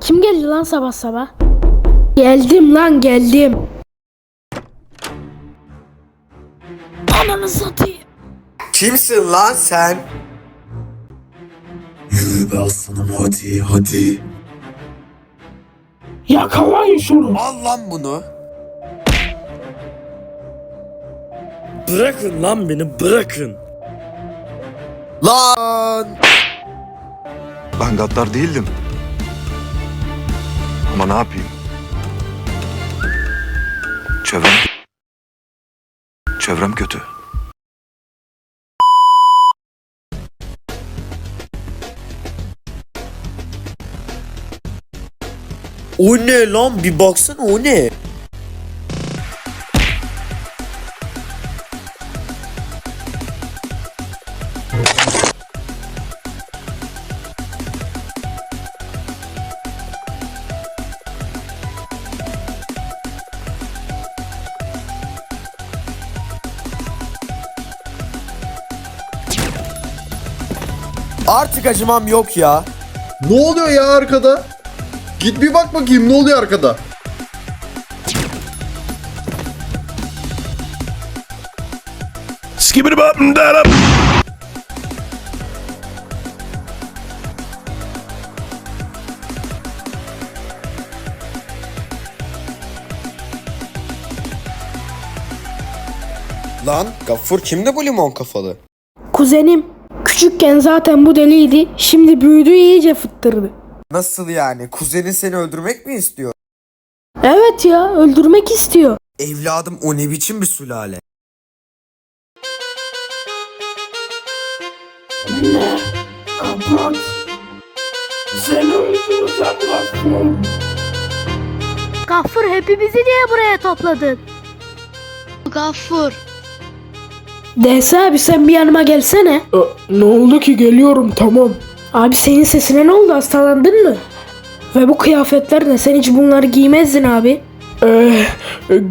Kim geldi lan sabah sabah? Geldim lan geldim. Ananı satayım. Kimsin lan sen? Yürü be aslanım hadi hadi. Yakalayın şunu. Al lan bunu. Bırakın lan beni bırakın. Lan! Ben gaddar değildim. Ama ne yapayım? Çevrem... Çevrem kötü. O ne lan bir baksana o ne? Artık acımam yok ya. Ne oluyor ya arkada? Git bir bak bakayım ne oluyor arkada? Lan Gaffur kimdi bu limon kafalı? Kuzenim. Küçükken zaten bu deliydi. Şimdi büyüdü iyice fıttırdı. Nasıl yani? Kuzenin seni öldürmek mi istiyor? Evet ya öldürmek istiyor. Evladım o ne biçim bir sülale? Kapat. Seni öldüreceğim Gaffur. Gaffur hepimizi niye buraya topladın? Gaffur. DS abi sen bir yanıma gelsene. ne oldu ki geliyorum tamam. Abi senin sesine ne oldu hastalandın mı? Ve bu kıyafetler ne sen hiç bunları giymezdin abi. Eh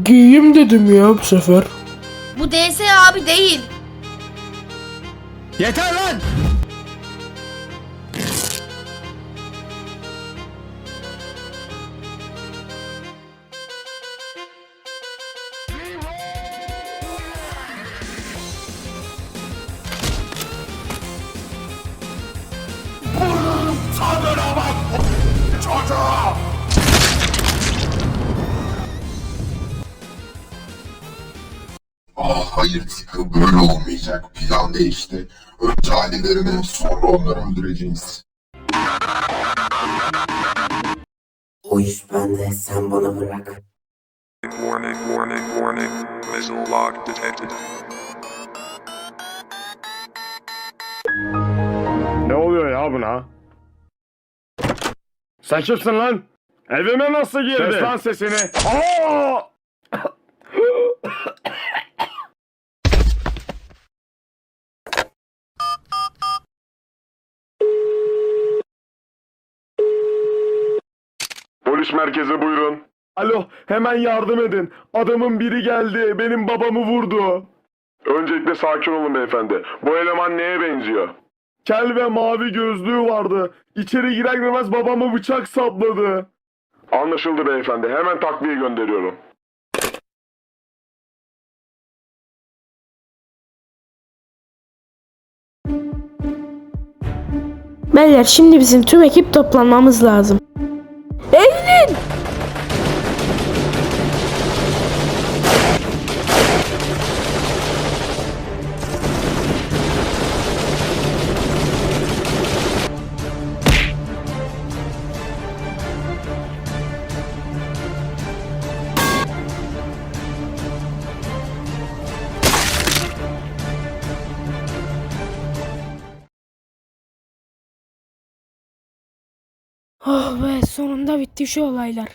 giyeyim dedim ya bu sefer. Bu DS abi değil. Ah hayır Tıkı böyle olmayacak. Plan değişti. Önce ailelerini sonra onları öldüreceğiz. O iş bende, sen bana bırak. Warning, warning, warning. Missile lock detected. Ne oluyor ya buna? Sen kimsin lan? Evime nasıl girdin? Kes lan sesini. Aa! Polis merkezi buyurun. Alo, hemen yardım edin. Adamın biri geldi, benim babamı vurdu. Öncelikle sakin olun beyefendi. Bu eleman neye benziyor? Kel ve mavi gözlüğü vardı. İçeri girer girmez babamı bıçak sapladı. Anlaşıldı beyefendi. Hemen takviye gönderiyorum. Beyler şimdi bizim tüm ekip toplanmamız lazım. Eğilin! Oh be sonunda bitti şu olaylar.